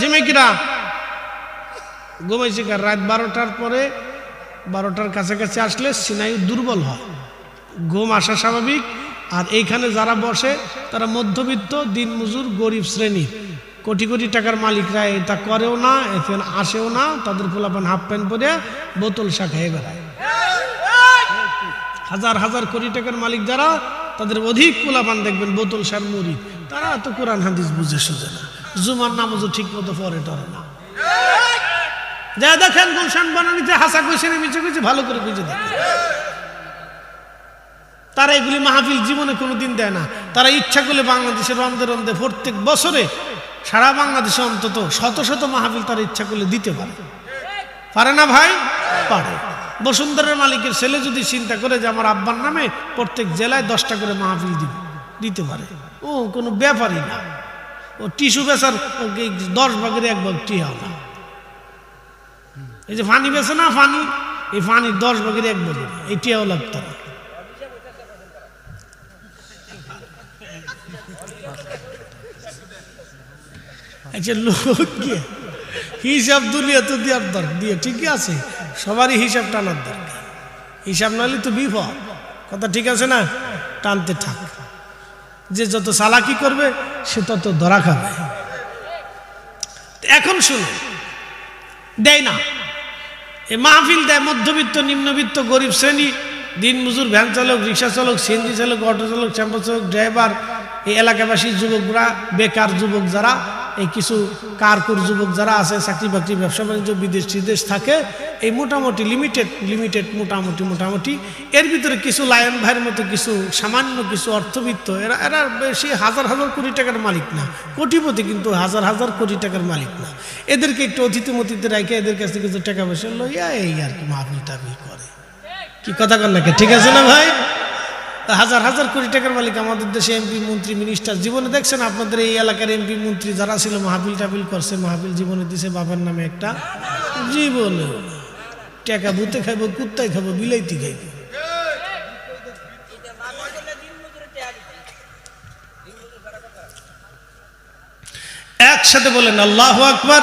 ঝিমেকিরা ঘুমাইছি কার? রাত বারোটার পরে বারোটার কাছাকাছি আসলে সিনায়ু দুর্বল হয়। ঘুম আসা স্বাভাবিক, আর এইখানে যারা বসে, তারা মধ্যবিত্ত, দিনমজুর, গরিব শ্রেণির। কোটি কোটি টাকার মালিকরা এটা করেও না এখানে আসেও না, তাদের পোলাপান হাফ প্যান্ট পরে বোতল শাখায় বেড়ায়। হাজার হাজার কোটি টাকার মালিক যারা, তাদের অধিক পোলাপান দেখবেন বোতল সার মুড়ি। তারা তো কোরআন হাদিস বুঝে সুঝে না। জুমার নামাজও ঠিক মতো পরে, টরে না। যা দেখেন গুলশান বানানিতে হাসা কইছে মিছে কইছে, ভালো করে বুঝে দেখেন। তারা এগুলি মাহফিল জীবনে কোনো দিন দেয় না। তারা ইচ্ছা করলে বাংলাদেশের রন্ধে রন্ধে প্রত্যেক বছরে সারা বাংলাদেশে অন্তত শত শত মাহফিল তারা ইচ্ছা করলে দিতে পারে। পারে না ভাই? পারে। বসুন্ধরের মালিকের ছেলে যদি চিন্তা করে যে আমার আব্বার নামে প্রত্যেক জেলায় দশটা করে মাহফিল দিবে, দিতে পারে। ও কোনো ব্যাপারই না। ও টিস্যু বেচার দশ ভাগের এক ভাগ টিহাও না এই যে ফানি বেছে না ফানি, এই ফানির দশ ভাগের এক ভাগ। এই টিহাও লাগতো না। আচ্ছা লোক হিসাব দুলিয়া তো দেওয়ার দরকার। দিয়ে ঠিকই আছে, সবারই হিসাব টানার দরকার। হিসাব নাহলে তো বিপদ। কথা ঠিক আছে না? টানতে থাক। যে যত চালাকি করবে, সে তত ধরা খাবে। এখন শুনুন। দেয় না। এ মাহফিল দেয় মধ্যবিত্ত, নিম্নবিত্ত, গরিব শ্রেণি, দিন মজুর, ভ্যান চালক, রিক্সা চালক, সিএনজি চালক, অটো চালক টেম্পো চালক, ড্রাইভার, এই এলাকাবাসী, যুবকরা, বেকার যুবক যারা এই কিছু কারকুর যুবক যারা আছে চাকরি বাকরি ব্যবসা বাণিজ্য, বিদেশ বিদেশ থাকে, এই মোটামুটি লিমিটেড লিমিটেড মোটামুটি মোটামুটি। এর ভিতরে কিছু লায়ন ভাইয়ের মতো কিছু সামান্য কিছু অর্থবিত্ত, এরা এরা বেশি হাজার হাজার কোটি টাকার মালিক না। কোটিপতি কিন্তু হাজার হাজার কোটি টাকার মালিক না। এদেরকে একটু অতিথি মতিতে রেখে এদের কাছ থেকে কিছু টাকা পয়সা লইয়া এই আর কি মাহফিল টাফিল করে। কি কথা কর নাকি? ঠিক আছে না ভাই? হাজার হাজার কোটি টাকার মালিক আমাদের দেশে এমপি, মন্ত্রী মিনিস্টার জীবনে দেখছেন আপনাদের এই এলাকার এমপি, মন্ত্রী যারা ছিল, মাহফিল টাফিল করছে, মাহফিল জীবনে দিছে বাবার নামে একটা জীবনে। টাকা ভূতে খাইবো, কুত্তায় খাব বিলাইতি খাইবো। একসাথে বলেন, আল্লাহ আকবার।